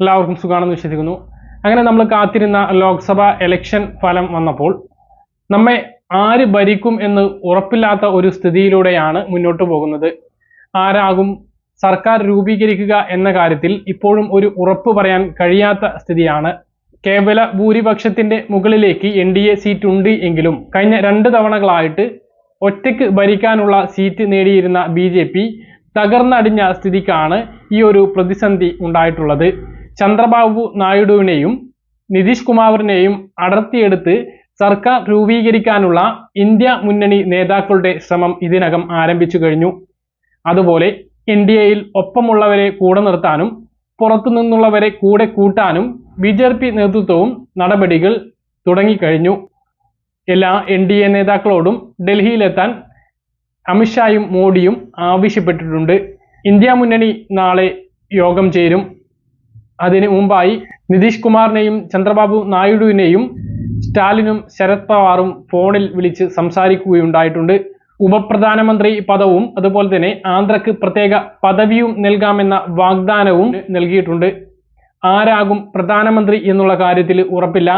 എല്ലാവർക്കും സുഖമാണെന്ന് വിശ്വസിക്കുന്നു. അങ്ങനെ നമ്മൾ കാത്തിരുന്ന ലോക്സഭ ഇലക്ഷൻ ഫലം വന്നപ്പോൾ നമ്മെ ആര് ഭരിക്കും എന്ന് ഉറപ്പില്ലാത്ത ഒരു സ്ഥിതിയിലൂടെയാണ് മുന്നോട്ട് പോകുന്നത്. ആരാകും സർക്കാർ രൂപീകരിക്കുക എന്ന കാര്യത്തിൽ ഇപ്പോഴും ഒരു ഉറപ്പ് പറയാൻ കഴിയാത്ത സ്ഥിതിയാണ്. കേവല ഭൂരിപക്ഷത്തിന്റെ മുകളിലേക്ക് എൻ ഡി എ സീറ്റ് ഉണ്ട് എങ്കിലും കഴിഞ്ഞ രണ്ട് തവണകളായിട്ട് ഒറ്റയ്ക്ക് ഭരിക്കാനുള്ള സീറ്റ് നേടിയിരുന്ന ബി ജെ പി തകർന്നടിഞ്ഞ സ്ഥിതിക്കാണ് ഈ ഒരു പ്രതിസന്ധി ഉണ്ടായിട്ടുള്ളത്. ചന്ദ്രബാബു നായിഡുവിനെയും നിതീഷ് കുമാറിനെയും അടർത്തിയെടുത്ത് സർക്കാർ രൂപീകരിക്കാനുള്ള ഇന്ത്യ മുന്നണി നേതാക്കളുടെ ശ്രമം ഇതിനകം ആരംഭിച്ചു കഴിഞ്ഞു. അതുപോലെ എൻ ഡി എയിൽ ഒപ്പമുള്ളവരെ കൂടെ നിർത്താനും പുറത്തു നിന്നുള്ളവരെ കൂടെ കൂട്ടാനും ബി ജെ പി നേതൃത്വവും നടപടികൾ തുടങ്ങിക്കഴിഞ്ഞു. എല്ലാ എൻ ഡി എ നേതാക്കളോടും ഡൽഹിയിലെത്താൻ അമിത്ഷായും മോഡിയും ആവശ്യപ്പെട്ടിട്ടുണ്ട്. ഇന്ത്യ മുന്നണി നാളെ യോഗം ചേരും. അതിനു മുമ്പായി നിതീഷ് കുമാറിനെയും ചന്ദ്രബാബു നായിഡുവിനെയും സ്റ്റാലിനും ശരത് പവാറും ഫോണിൽ വിളിച്ച് സംസാരിക്കുകയുണ്ടായിട്ടുണ്ട്. ഉപപ്രധാനമന്ത്രി പദവും അതുപോലെ തന്നെ ആന്ധ്രക്ക് പ്രത്യേക പദവിയും നൽകാമെന്ന വാഗ്ദാനവും നൽകിയിട്ടുണ്ട്. ആരാകും പ്രധാനമന്ത്രി എന്നുള്ള കാര്യത്തിൽ ഉറപ്പില്ല.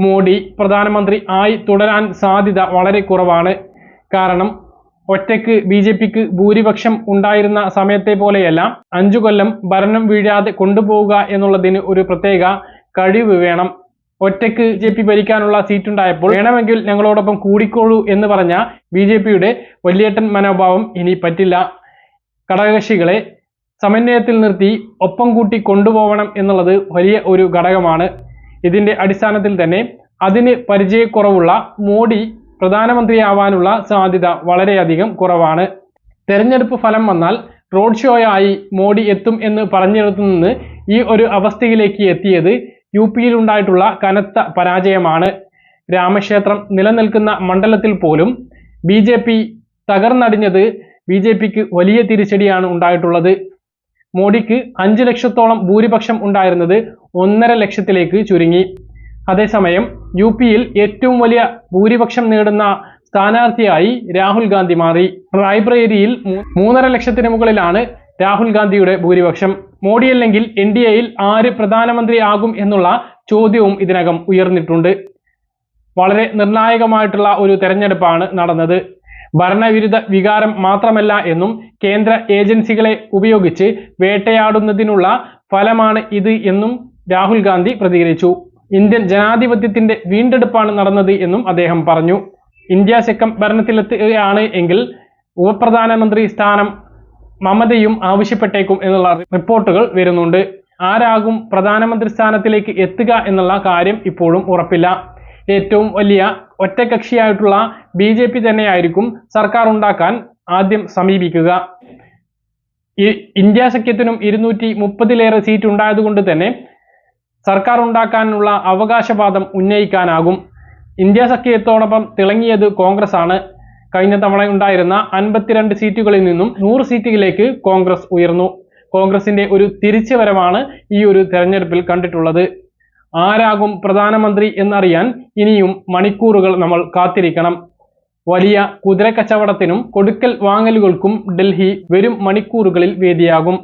മോഡി പ്രധാനമന്ത്രി ആയി തുടരാൻ സാധ്യത വളരെ കുറവാണ്. കാരണം ഒറ്റയ്ക്ക് ബി ജെ പിക്ക് ഭൂരിപക്ഷം ഉണ്ടായിരുന്ന സമയത്തെ പോലെയല്ല അഞ്ചു കൊല്ലം ഭരണം വീഴാതെ കൊണ്ടുപോവുക എന്നുള്ളതിന് ഒരു പ്രത്യേക കഴിവ് വേണം. ഒറ്റയ്ക്ക് ജെ പി ഭരിക്കാനുള്ള സീറ്റ് ഉണ്ടായപ്പോൾ വേണമെങ്കിൽ ഞങ്ങളോടൊപ്പം കൂടിക്കോളൂ എന്ന് പറഞ്ഞ ബി ജെ പിയുടെ വലിയേട്ടൻ മനോഭാവം ഇനി പറ്റില്ല. ഘടകകക്ഷികളെ സമന്വയത്തിൽ നിർത്തി ഒപ്പം കൂട്ടി കൊണ്ടുപോകണം എന്നുള്ളത് വലിയ ഒരു ഘടകമാണ്. ഇതിന്റെ അടിസ്ഥാനത്തിൽ തന്നെ അതിന് പരിചയക്കുറവുള്ള മോഡി പ്രധാനമന്ത്രിയാവാനുള്ള സാധ്യത വളരെയധികം കുറവാണ്. തെരഞ്ഞെടുപ്പ് ഫലം വന്നാൽ റോഡ് ഷോയായി മോഡി എത്തും എന്ന് പറഞ്ഞിടത്തു നിന്ന് ഈ ഒരു അവസ്ഥയിലേക്ക് എത്തിയത് യു പിയിലുണ്ടായിട്ടുള്ള കനത്ത പരാജയമാണ്. രാമക്ഷേത്രം നിലനിൽക്കുന്ന മണ്ഡലത്തിൽ പോലും ബി ജെ പി തകർന്നടിഞ്ഞത് ബി ജെ പിക്ക് വലിയ തിരിച്ചടിയാണ് ഉണ്ടായിട്ടുള്ളത്. മോഡിക്ക് അഞ്ച് ലക്ഷത്തോളം ഭൂരിപക്ഷം ഉണ്ടായിരുന്നത് ഒന്നര ലക്ഷത്തിലേക്ക് ചുരുങ്ങി. അതേസമയം യു പിയിൽ ഏറ്റവും വലിയ ഭൂരിപക്ഷം നേടുന്ന സ്ഥാനാർത്ഥിയായി രാഹുൽ ഗാന്ധി മാറി. റായ്ബ്രേരിയിൽ മൂന്നര ലക്ഷത്തിന് മുകളിലാണ് രാഹുൽ ഗാന്ധിയുടെ ഭൂരിപക്ഷം. മോഡിയല്ലെങ്കിൽ എൻ ഡി എയിൽ ആര് പ്രധാനമന്ത്രി ആകും എന്നുള്ള ചോദ്യവും ഇതിനകം ഉയർന്നിട്ടുണ്ട്. വളരെ നിർണായകമായിട്ടുള്ള ഒരു തെരഞ്ഞെടുപ്പാണ് നടന്നത്. ഭരണവിരുദ്ധ വികാരം മാത്രമല്ല എന്നും കേന്ദ്ര ഏജൻസികളെ ഉപയോഗിച്ച് വേട്ടയാടുന്നതിനുള്ള ഫലമാണ് ഇത് എന്നും രാഹുൽ ഗാന്ധി പ്രതികരിച്ചു. ഇന്ത്യൻ ജനാധിപത്യത്തിന്റെ വീണ്ടെടുപ്പാണ് നടന്നത് എന്നും അദ്ദേഹം പറഞ്ഞു. ഇന്ത്യ ശക്കം ഭരണത്തിലെത്തുകയാണ് എങ്കിൽ ഉപപ്രധാനമന്ത്രി സ്ഥാനം മമതയും ആവശ്യപ്പെട്ടേക്കും എന്നുള്ള റിപ്പോർട്ടുകൾ വരുന്നുണ്ട്. ആരാകും പ്രധാനമന്ത്രി സ്ഥാനത്തിലേക്ക് എത്തുക എന്നുള്ള കാര്യം ഇപ്പോഴും ഉറപ്പില്ല. ഏറ്റവും വലിയ ഒറ്റകക്ഷിയായിട്ടുള്ള ബി ജെ പി തന്നെയായിരിക്കും സർക്കാർ ഉണ്ടാക്കാൻ ആദ്യം സമീപിക്കുക. ഇന്ത്യ സഖ്യത്തിനും ഇരുന്നൂറ്റി മുപ്പതിലേറെ സീറ്റ് ഉണ്ടായതുകൊണ്ട് തന്നെ സർക്കാർ ഉണ്ടാക്കാനുള്ള അവകാശവാദം ഉന്നയിക്കാനാകും. ഇന്ത്യ സഖ്യത്തോടൊപ്പം തിളങ്ങിയത് കോൺഗ്രസ് ആണ് കഴിഞ്ഞ തവണ ഉണ്ടായിരുന്ന അൻപത്തിരണ്ട് സീറ്റുകളിൽ നിന്നും നൂറ് സീറ്റുകളിലേക്ക് കോൺഗ്രസ് ഉയർന്നു. കോൺഗ്രസിന്റെ ഒരു തിരിച്ചുവരവാണ് ഈ ഒരു തെരഞ്ഞെടുപ്പിൽ കണ്ടിട്ടുള്ളത്. ആരാകും പ്രധാനമന്ത്രി എന്നറിയാൻ ഇനിയും മണിക്കൂറുകൾ നമ്മൾ കാത്തിരിക്കണം. വലിയ കുതിരക്കച്ചവടത്തിനും കൊടുക്കൽ വാങ്ങലുകൾക്കും ഡൽഹി വരും മണിക്കൂറുകളിൽ വേദിയാകും.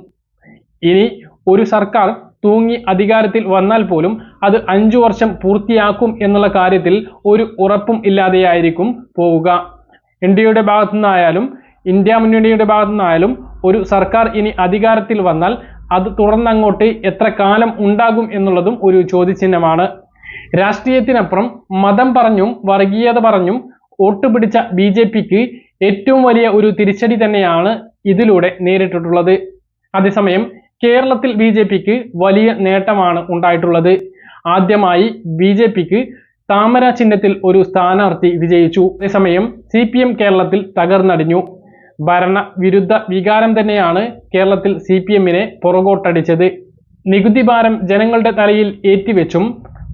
ഇനി ഒരു സർക്കാർ തൂങ്ങി അധികാരത്തിൽ വന്നാൽ പോലും അത് അഞ്ചു വർഷം പൂർത്തിയാക്കും എന്നുള്ള കാര്യത്തിൽ ഒരു ഉറപ്പും ഇല്ലാതെയായിരിക്കും പോവുക. എൻ ഡി എയുടെ ഭാഗത്തു നിന്നായാലും ഇന്ത്യ മുന്നണിയുടെ ഭാഗത്തു നിന്നായാലും ഒരു സർക്കാർ ഇനി അധികാരത്തിൽ വന്നാൽ അത് തുടർന്നങ്ങോട്ട് എത്ര കാലം ഉണ്ടാകും എന്നുള്ളതും ഒരു ചോദ്യചിഹ്നമാണ്. രാഷ്ട്രീയത്തിനപ്പുറം മതം പറഞ്ഞും വർഗീയത പറഞ്ഞും വോട്ട് പിടിച്ച ബി ജെ പിക്ക് ഏറ്റവും വലിയ ഒരു തിരിച്ചടി തന്നെയാണ് ഇതിലൂടെ നേരിട്ടിട്ടുള്ളത്. അതേസമയം കേരളത്തിൽ ബി ജെ പിക്ക് വലിയ നേട്ടമാണ് ഉണ്ടായിട്ടുള്ളത്. ആദ്യമായി ബി ജെ പിക്ക് താമര ചിഹ്നത്തിൽ ഒരു സ്ഥാനാർത്ഥി വിജയിച്ചു. അതേസമയം സി പി എം കേരളത്തിൽ തകർന്നടിഞ്ഞു. ഭരണ വിരുദ്ധ വികാരം തന്നെയാണ് കേരളത്തിൽ സി പി എമ്മിനെ പുറകോട്ടടിച്ചത്. നികുതി ഭാരം ജനങ്ങളുടെ തലയിൽ ഏറ്റിവെച്ചും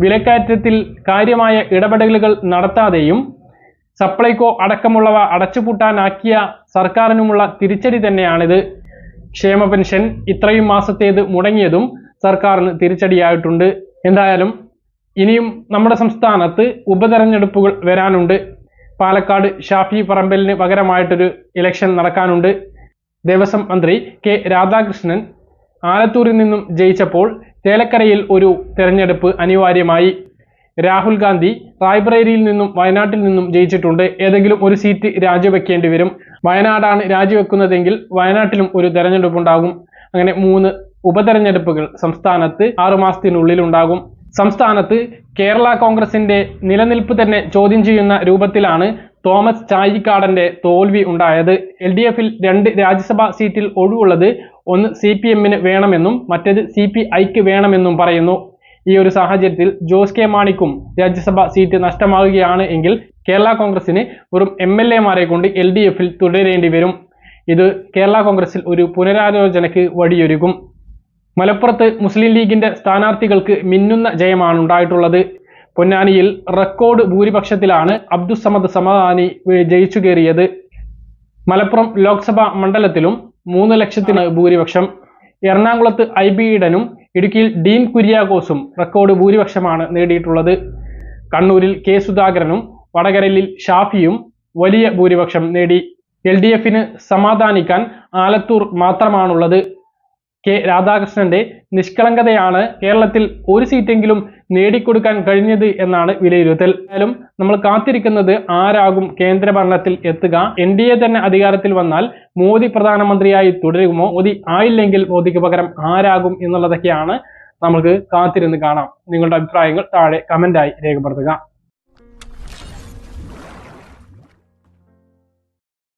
വിലക്കയറ്റത്തിൽ കാര്യമായ ഇടപെടലുകൾ നടത്താതെയും സപ്ലൈകോ അടക്കമുള്ളവ അടച്ചുപൂട്ടാനാക്കിയ സർക്കാരിനുമുള്ള തിരിച്ചടി തന്നെയാണിത്. ക്ഷേമ പെൻഷൻ ഇത്രയും മാസത്തേത് മുടങ്ങിയതും സർക്കാരിന് തിരിച്ചടിയായിട്ടുണ്ട്. എന്തായാലും ഇനിയും നമ്മുടെ സംസ്ഥാനത്ത് ഉപതെരഞ്ഞെടുപ്പുകൾ വരാനുണ്ട്. പാലക്കാട് ഷാഫി പറമ്പലിന് പകരമായിട്ടൊരു ഇലക്ഷൻ നടക്കാനുണ്ട്. ദേവസ്വം മന്ത്രി കെ രാധാകൃഷ്ണൻ ആലത്തൂരിൽ നിന്നും ജയിച്ചപ്പോൾ ചേലക്കരയിൽ ഒരു തെരഞ്ഞെടുപ്പ് അനിവാര്യമായി. രാഹുൽ ഗാന്ധി റായ്ബറേലിയിൽ നിന്നും വയനാട്ടിൽ നിന്നും ജയിച്ചിട്ടുണ്ട്. ഏതെങ്കിലും ഒരു സീറ്റ് രാജിവെക്കേണ്ടി വരും. വയനാടാണ് രാജിവെക്കുന്നതെങ്കിൽ വയനാട്ടിലും ഒരു തെരഞ്ഞെടുപ്പ് ഉണ്ടാകും അങ്ങനെ മൂന്ന് ഉപതെരഞ്ഞെടുപ്പുകൾ സംസ്ഥാനത്ത് ആറുമാസത്തിനുള്ളിൽ ഉണ്ടാകും. സംസ്ഥാനത്ത് കേരള കോൺഗ്രസിന്റെ നിലനിൽപ്പ് തന്നെ ചോദ്യം ചെയ്യുന്ന രൂപത്തിലാണ് തോമസ് ചാഴിക്കാടന്റെ തോൽവി ഉണ്ടായത്. എൽ ഡി എഫിൽ രണ്ട് രാജ്യസഭാ സീറ്റിൽ ഒഴിവുള്ളത് ഒന്ന് സി പി എമ്മിന് വേണമെന്നും മറ്റേത് സി പി ഐക്ക് വേണമെന്നും പറയുന്നു. ഈ ഒരു സാഹചര്യത്തിൽ ജോസ് കെ മാണിക്കും രാജ്യസഭ സീറ്റ് നഷ്ടമാകുകയാണ് എങ്കിൽ കേരള കോൺഗ്രസിന് വെറും എം എൽ എമാരെ കൊണ്ട് എൽ ഡി എഫിൽ തുടരേണ്ടി വരും. ഇത് കേരള കോൺഗ്രസിൽ ഒരു പുനരാലോചനയ്ക്ക് വഴിയൊരുക്കും. മലപ്പുറത്ത് മുസ്ലിം ലീഗിന്റെ സ്ഥാനാർത്ഥികൾക്ക് മിന്നുന്ന ജയമാണ് ഉണ്ടായിട്ടുള്ളത്. പൊന്നാനിയിൽ റെക്കോർഡ് ഭൂരിപക്ഷത്തിലാണ് അബ്ദുസമദ് സമദാനി ജയിച്ചു കയറിയത്. മലപ്പുറം ലോക്സഭാ മണ്ഡലത്തിലും മൂന്ന് ലക്ഷത്തിന് ഭൂരിപക്ഷം. എറണാകുളത്ത് ഐ ബി ഈഡനും ഇടുക്കിയിൽ ഡീൻ കുര്യാഘോസും റെക്കോർഡ് ഭൂരിപക്ഷമാണ് നേടിയിട്ടുള്ളത്. കണ്ണൂരിൽ കെ സുധാകരനും വടകരയിൽ ഷാഫിയും വലിയ ഭൂരിപക്ഷം നേടി. എൽ ഡി എഫിന് സമാധാനിക്കാൻ ആലത്തൂർ മാത്രമാണുള്ളത്. കെ രാധാകൃഷ്ണന്റെ നിഷ്കളങ്കതയാണ് കേരളത്തിൽ ഒരു സീറ്റെങ്കിലും നേടിക്കൊടുക്കാൻ കഴിഞ്ഞത് എന്നാണ് വിലയിരുത്തൽ. എന്നാലും നമ്മൾ കാത്തിരിക്കുന്നത് ആരാകും കേന്ദ്ര ഭരണത്തിൽ എത്തുക. എൻ ഡി എ തന്നെ അധികാരത്തിൽ വന്നാൽ മോദി പ്രധാനമന്ത്രിയായി തുടരുമോ? മോദി ആയില്ലെങ്കിൽ മോദിക്ക് പകരം ആരാകും എന്നുള്ളതൊക്കെയാണ് നമുക്ക് കാത്തിരുന്ന് കാണാം. നിങ്ങളുടെ അഭിപ്രായങ്ങൾ താഴെ കമന്റായി രേഖപ്പെടുത്തുക.